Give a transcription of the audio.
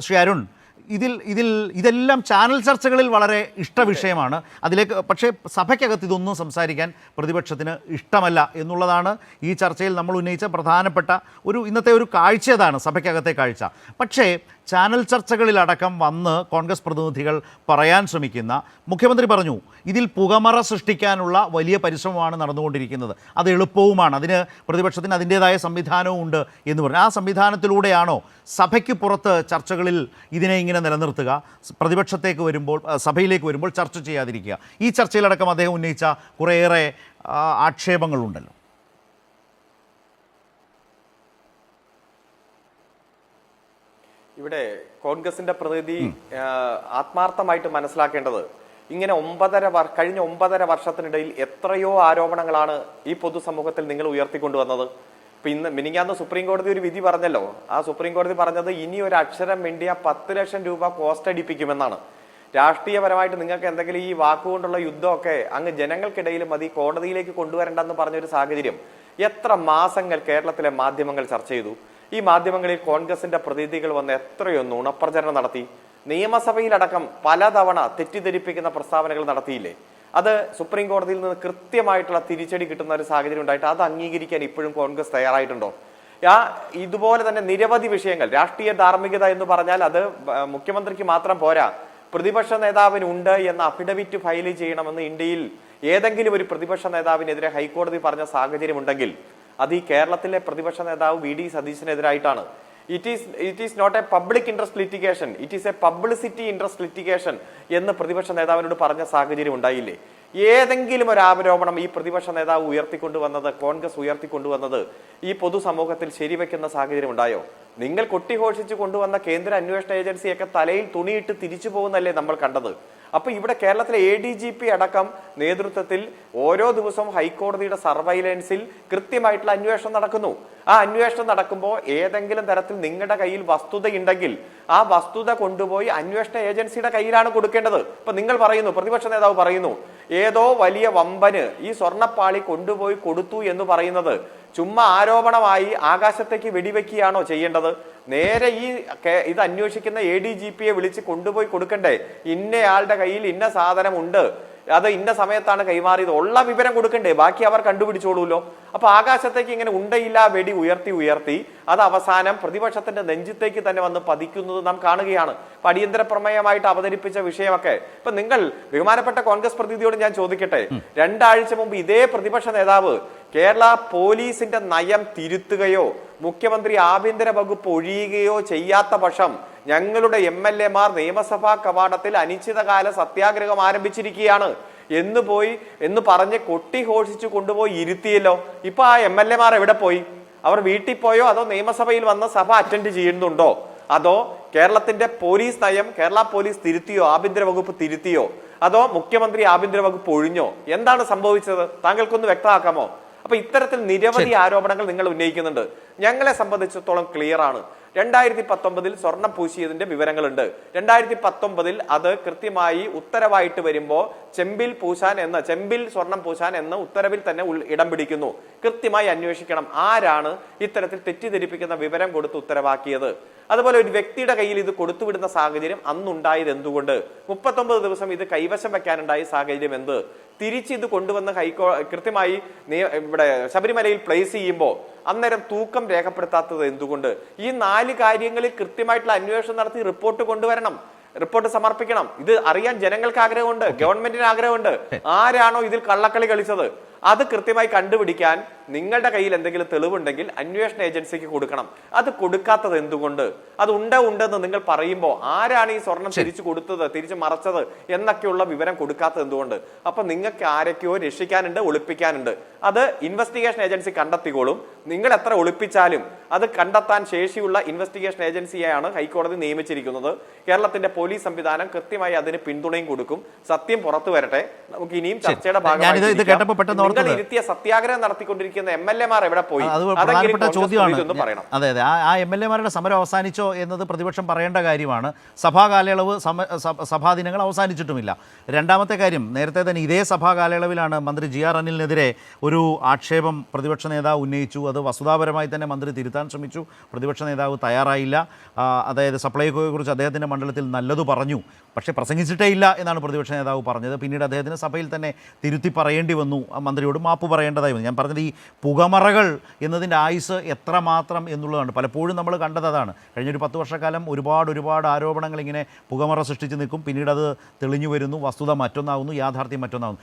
ശ്രീ അരുൺ ഇതിൽ ഇതിൽ ഇതെല്ലാം ചാനൽ ചർച്ചകളിൽ വളരെ ഇഷ്ട വിഷയമാണ്. അതിലേക്ക് പക്ഷേ സഭയ്ക്കകത്ത് ഇതൊന്നും സംസാരിക്കാൻ പ്രതിപക്ഷത്തിന് ഇഷ്ടമല്ല എന്നുള്ളതാണ് ഈ ചർച്ചയിൽ നമ്മൾ ഉന്നയിച്ച പ്രധാനപ്പെട്ട ഒരു ഇന്നത്തെ ഒരു കാഴ്ച അതാണ് സഭയ്ക്കകത്തെ കാഴ്ച. പക്ഷേ ചാനൽ ചർച്ചകളിലടക്കം വന്ന് കോൺഗ്രസ് പ്രതിനിധികൾ പറയാൻ ശ്രമിക്കുന്ന മുഖ്യമന്ത്രി പറഞ്ഞു ഇതിൽ പുകമറ സൃഷ്ടിക്കാനുള്ള വലിയ പരിശ്രമമാണ് നടന്നുകൊണ്ടിരിക്കുന്നത്. അത് എളുപ്പവുമാണ്. അതിന് പ്രതിപക്ഷത്തിന് അതിന്റേതായ സംവിധാനവും ഉണ്ട് എന്ന് പറഞ്ഞു. ആ സംവിധാനത്തിലൂടെയാണോ സഭയ്ക്ക് പുറത്ത് ചർച്ചകളിൽ ഇതിനെ ഇങ്ങനെ നിലനിർത്തുക? പ്രതിപക്ഷത്തേക്ക് വരുമ്പോൾ സഭയിലേക്ക് വരുമ്പോൾ ചർച്ച ചെയ്യാതിരിക്കുക. ഈ ചർച്ചയിലടക്കം അദ്ദേഹം ഉന്നയിച്ച കുറേയേറെ ആക്ഷേപങ്ങളുണ്ടല്ലോ. ഇവിടെ കോൺഗ്രസിന്റെ പ്രതിനിധി ആത്മാർത്ഥമായിട്ട് മനസ്സിലാക്കേണ്ടത് ഇങ്ങനെ ഒമ്പതര കഴിഞ്ഞ ഒമ്പതര വർഷത്തിനിടയിൽ എത്രയോ ആരോപണങ്ങളാണ് ഈ പൊതുസമൂഹത്തിൽ നിങ്ങൾ ഉയർത്തിക്കൊണ്ടുവന്നത്. ഇപ്പൊ ഇന്ന് മിനിങ്ങാന്ന് സുപ്രീം കോടതി ഒരു വിധി പറഞ്ഞല്ലോ. ആ സുപ്രീം കോടതി പറഞ്ഞത് ഇനി ഒരു അക്ഷരം മിണ്ടിയ പത്ത് ലക്ഷം രൂപ കോസ്റ്റ് അടിപ്പിക്കുമെന്നാണ്. രാഷ്ട്രീയപരമായിട്ട് നിങ്ങൾക്ക് എന്തെങ്കിലും ഈ വാക്കുകൊണ്ടുള്ള യുദ്ധമൊക്കെ അങ്ങ് ജനങ്ങൾക്കിടയിൽ മതി കോടതിയിലേക്ക് കൊണ്ടുവരണ്ടെന്ന് പറഞ്ഞൊരു സാഹചര്യം എത്ര മാസങ്ങൾ കേരളത്തിലെ മാധ്യമങ്ങൾ ചർച്ച ചെയ്തു. ഈ മാധ്യമങ്ങളിൽ കോൺഗ്രസിന്റെ പ്രതിനിധികൾ വന്ന് എത്രയോ നുണപ്രചരണം നടത്തി. നിയമസഭയിലടക്കം പലതവണ തെറ്റിദ്ധരിപ്പിക്കുന്ന പ്രസ്താവനകൾ നടത്തിയില്ലേ? അത് സുപ്രീം കോടതിയിൽ നിന്ന് കൃത്യമായിട്ടുള്ള തിരിച്ചടി കിട്ടുന്ന ഒരു സാഹചര്യം ഉണ്ടായിട്ട് അത് അംഗീകരിക്കാൻ ഇപ്പോഴും കോൺഗ്രസ് തയ്യാറായിട്ടുണ്ടോ? ആ ഇതുപോലെ തന്നെ നിരവധി വിഷയങ്ങൾ രാഷ്ട്രീയ ധാർമ്മികത എന്ന് പറഞ്ഞാൽ അത് മുഖ്യമന്ത്രിക്ക് മാത്രം പോരാ. പ്രതിപക്ഷ നേതാവിന് ഉണ്ട് എന്ന അഫിഡവിറ്റ് ഫയൽ ചെയ്യണമെന്ന് ഇന്ത്യയിൽ ഏതെങ്കിലും ഒരു പ്രതിപക്ഷ നേതാവിനെതിരെ ഹൈക്കോടതി പറഞ്ഞ സാഹചര്യം ഉണ്ടെങ്കിൽ അത് ഈ കേരളത്തിലെ പ്രതിപക്ഷ നേതാവ് V D സതീശനെതിരായിട്ടാണ്. It is it is not a public interest litigation it is a publicity interest litigation എന്ന് പ്രതിപക്ഷ നേതാവിനോട് പറഞ്ഞ സാഹചര്യം ഉണ്ടായില്ലേ? ഏതെങ്കിലും ഒരു ആരോപണം ഈ പ്രതിപക്ഷ നേതാവ് ഉയർത്തിക്കൊണ്ടുവന്നത് കോൺഗ്രസ് ഉയർത്തിക്കൊണ്ടുവന്നത് ഈ പൊതുസമൂഹത്തിൽ ശരിവെക്കുന്ന സാഹചര്യം ഉണ്ടായോ? നിങ്ങൾ കൊട്ടിഘോഷിച്ച് കൊണ്ടുവന്ന കേന്ദ്ര അന്വേഷണ ഏജൻസിയൊക്കെ തലയിൽ തുണിയിട്ട് തിരിച്ചു പോകുന്നല്ലേ നമ്മൾ കണ്ടത്? അപ്പൊ ഇവിടെ കേരളത്തിലെ എ ഡി ജി പി അടക്കം നേതൃത്വത്തിൽ ഓരോ ദിവസവും ഹൈക്കോടതിയുടെ സർവൈലൻസിൽ കൃത്യമായിട്ടുള്ള അന്വേഷണം നടക്കുന്നു. ആ അന്വേഷണം നടക്കുമ്പോൾ ഏതെങ്കിലും തരത്തിൽ നിങ്ങളുടെ കയ്യിൽ വസ്തുതയുണ്ടെങ്കിൽ ആ വസ്തുത കൊണ്ടുപോയി അന്വേഷണ ഏജൻസിയുടെ കയ്യിലാണ് കൊടുക്കേണ്ടത്. ഇപ്പൊ നിങ്ങൾ പറയുന്നു പ്രതിപക്ഷ നേതാവ് പറയുന്നു ഏതോ വലിയ വമ്പന് ഈ സ്വർണപ്പാളി കൊണ്ടുപോയി കൊടുത്തു എന്ന് പറയുന്നത് ചുമ്മാ ആരോപണമായി ആകാശത്തേക്ക് വെടിവെക്കുകയാണോ ചെയ്യേണ്ടത്? നേരെ ഈ ഇത് അന്വേഷിക്കുന്ന എ ഡി ജി പിയെ വിളിച്ച് കൊണ്ടുപോയി കൊടുക്കണ്ടേ? ഇന്നയാളുടെ കയ്യിൽ ഇന്ന സാധനം ഉണ്ട് അത് ഇന്ന സമയത്താണ് കൈമാറിയത്. ഉള്ള വിവരം കൊടുക്കണ്ടേ? ബാക്കി അവർ കണ്ടുപിടിച്ചോളൂല്ലോ അപ്പൊ ആകാശത്തേക്ക് ഇങ്ങനെ ഉണ്ടയില്ല വെടി ഉയർത്തി ഉയർത്തി അത് അവസാനം പ്രതിപക്ഷത്തിന്റെ നെഞ്ചത്തേക്ക് തന്നെ വന്ന് പതിക്കുന്നത് നാം കാണുകയാണ്. ഇപ്പൊ അടിയന്തര പ്രമേയമായിട്ട് അവതരിപ്പിച്ച വിഷയമൊക്കെ. ഇപ്പൊ നിങ്ങൾ ബഹുമാനപ്പെട്ട കോൺഗ്രസ് പ്രതിനിധിയോട് ഞാൻ ചോദിക്കട്ടെ? രണ്ടാഴ്ച മുമ്പ് ഇതേ പ്രതിപക്ഷ നേതാവ് കേരള പോലീസിന്റെ നയം തിരുത്തുകയോ മുഖ്യമന്ത്രി ആഭ്യന്തര വകുപ്പ് ഒഴിയുകയോ ചെയ്യാത്ത പക്ഷം ഞങ്ങളുടെ എം എൽ എമാർ നിയമസഭാ കവാടത്തിൽ അനിശ്ചിതകാല സത്യാഗ്രഹം ആരംഭിച്ചിരിക്കുകയാണ്. എന്ന് പോയി എന്ന് പറഞ്ഞ് കൊട്ടി ഘോഷിച്ചു കൊണ്ടുപോയി ഇരുത്തിയല്ലോ. ഇപ്പൊ ആ എം എൽ എമാർ എവിടെ പോയി? അവർ വീട്ടിൽ പോയോ? അതോ നിയമസഭയിൽ വന്ന സഭ അറ്റൻഡ് ചെയ്യുന്നുണ്ടോ? അതോ കേരളത്തിന്റെ പോലീസ് നയം കേരള പോലീസ് തിരുത്തിയോ? ആഭ്യന്തര വകുപ്പ് തിരുത്തിയോ? അതോ മുഖ്യമന്ത്രി ആഭ്യന്തര വകുപ്പ് ഒഴിഞ്ഞോ? എന്താണ് സംഭവിച്ചത്? താങ്കൾക്കൊന്ന് വ്യക്തമാക്കാമോ? അപ്പൊ ഇത്തരത്തിൽ നിരവധി ആരോപണങ്ങൾ നിങ്ങൾ ഉന്നയിക്കുന്നുണ്ട്. ഞങ്ങളെ സംബന്ധിച്ചിടത്തോളം ക്ലിയർ ആണ്. രണ്ടായിരത്തി പത്തൊമ്പതിൽ സ്വർണം പൂശിയതിന്റെ വിവരങ്ങളുണ്ട്. രണ്ടായിരത്തി പത്തൊമ്പതിൽ അത് കൃത്യമായി ഉത്തരവായിട്ട് വരുമ്പോൾ ചെമ്പിൽ പൂശാൻ എന്ന ചെമ്പിൽ സ്വർണം പൂശാൻ എന്ന ഉത്തരവിൽ തന്നെ ഇടം പിടിക്കുന്നു. കൃത്യമായി അന്വേഷിക്കണം ആരാണ് ഇത്തരത്തിൽ തെറ്റിദ്ധരിപ്പിക്കുന്ന വിവരം കൊടുത്ത് ഉത്തരവാക്കിയത്. അതുപോലെ ഒരു വ്യക്തിയുടെ കയ്യിൽ ഇത് കൊടുത്തുവിടുന്ന സാഹചര്യം അന്നുണ്ടായത് എന്തുകൊണ്ട്? മുപ്പത്തൊമ്പത് ദിവസം ഇത് കൈവശം വെക്കാനുണ്ടായ സാഹചര്യം എന്ത്? തിരിച്ച് ഇത് കൊണ്ടുവന്ന് ഹൈക്കോ കൃത്യമായി ഇവിടെ ശബരിമലയിൽ പ്ലേസ് ചെയ്യുമ്പോൾ അന്നേരം തൂക്കം രേഖപ്പെടുത്താത്തത് എന്തുകൊണ്ട്? ഈ നാല് കാര്യങ്ങളിൽ കൃത്യമായിട്ടുള്ള അന്വേഷണം നടത്തി റിപ്പോർട്ട് കൊണ്ടുവരണം. റിപ്പോർട്ട് സമർപ്പിക്കണം. ഇത് അറിയാൻ ജനങ്ങൾക്ക് ആഗ്രഹമുണ്ട് ഗവൺമെന്റിന് ആഗ്രഹമുണ്ട്. ആരാണോ ഇതിൽ കള്ളക്കളി കളിച്ചത്? അത് കൃത്യമായി കണ്ടുപിടിക്കാൻ നിങ്ങളുടെ കയ്യിൽ എന്തെങ്കിലും തെളിവുണ്ടെങ്കിൽ അന്വേഷണ ഏജൻസിക്ക് കൊടുക്കണം. അത് കൊടുക്കാത്തത് എന്തുകൊണ്ട്? അത് ഉണ്ടോ ഉണ്ടെന്ന് നിങ്ങൾ പറയുമ്പോൾ ആരാണ് ഈ സ്വർണം തിരിച്ചു കൊടുത്തത് തിരിച്ചു മറച്ചത് എന്നൊക്കെയുള്ള വിവരം കൊടുക്കാത്തത് എന്തുകൊണ്ട്? അപ്പൊ നിങ്ങൾക്ക് ആരൊക്കെയോ രക്ഷിക്കാനുണ്ട് ഒളിപ്പിക്കാനുണ്ട്. അത് ഇൻവെസ്റ്റിഗേഷൻ ഏജൻസി കണ്ടെത്തിക്കോളും. നിങ്ങൾ എത്ര ഒളിപ്പിച്ചാലും അത് കണ്ടെത്താൻ ശേഷിയുള്ള ഇൻവെസ്റ്റിഗേഷൻ ഏജൻസിയെയാണ് ഹൈക്കോടതി നിയമിച്ചിരിക്കുന്നത്. കേരളത്തിന്റെ പോലീസ് സംവിധാനം കൃത്യമായി അതിന് പിന്തുണയും കൊടുക്കും. സത്യം പുറത്തു വരട്ടെ. നമുക്ക് ഇനിയും ചർച്ചയുടെ ഭാഗമായി ഇരുത്തിയ സത്യാഗ്രഹം നടത്തിക്കൊണ്ടിരിക്കുന്ന എം എൽ എമാർ എവിടെ പോയി? അത് പ്രധാനപ്പെട്ട ചോദ്യമാണ്. അതെ അതെ. ആ എം എൽ എമാരുടെ സമരം അവസാനിച്ചോ എന്നത് പ്രതിപക്ഷം പറയേണ്ട കാര്യമാണ്. സഭാ കാലയളവ് സമ സഭാ ദിനങ്ങൾ അവസാനിച്ചിട്ടുമില്ല. രണ്ടാമത്തെ കാര്യം നേരത്തെ തന്നെ ഇതേ സഭാ കാലയളവിലാണ് മന്ത്രി ജി ആർ അനിലിനെതിരെ ഒരു ആക്ഷേപം പ്രതിപക്ഷ നേതാവ് ഉന്നയിച്ചു. അത് വസ്തുതാപരമായി തന്നെ മന്ത്രി തിരുത്താൻ ശ്രമിച്ചു. പ്രതിപക്ഷ നേതാവ് തയ്യാറായില്ല. അതായത് സപ്ലൈകോയെക്കുറിച്ച് അദ്ദേഹത്തിന്റെ മണ്ഡലത്തിൽ നല്ലത് പറഞ്ഞു. പക്ഷേ പ്രസംഗിച്ചിട്ടേ ഇല്ല എന്നാണ് പ്രതിപക്ഷ നേതാവ് പറഞ്ഞത്. പിന്നീട് അദ്ദേഹത്തിന് സഭയിൽ തന്നെ തിരുത്തി പറയേണ്ടി വന്നു. ആ മന്ത്രിയോട് മാപ്പ് പറയേണ്ടതായി വന്നു. ഞാൻ പറഞ്ഞത് ഈ പുകമറകൾ എന്നതിന്റെ ആയുസ് എത്രമാത്രം എന്നുള്ളതാണ്. പലപ്പോഴും നമ്മൾ കണ്ടത് അതാണ്. കഴിഞ്ഞൊരു പത്ത് വർഷക്കാലം ഒരുപാട് ഒരുപാട് ആരോപണങ്ങൾ ഇങ്ങനെ പുകമറ സൃഷ്ടിച്ച് നിൽക്കും. പിന്നീട് അത് തെളിഞ്ഞു വരുന്നു. വസ്തുത മറ്റൊന്നാകുന്നു യാഥാർത്ഥ്യം മറ്റൊന്നാകുന്നു.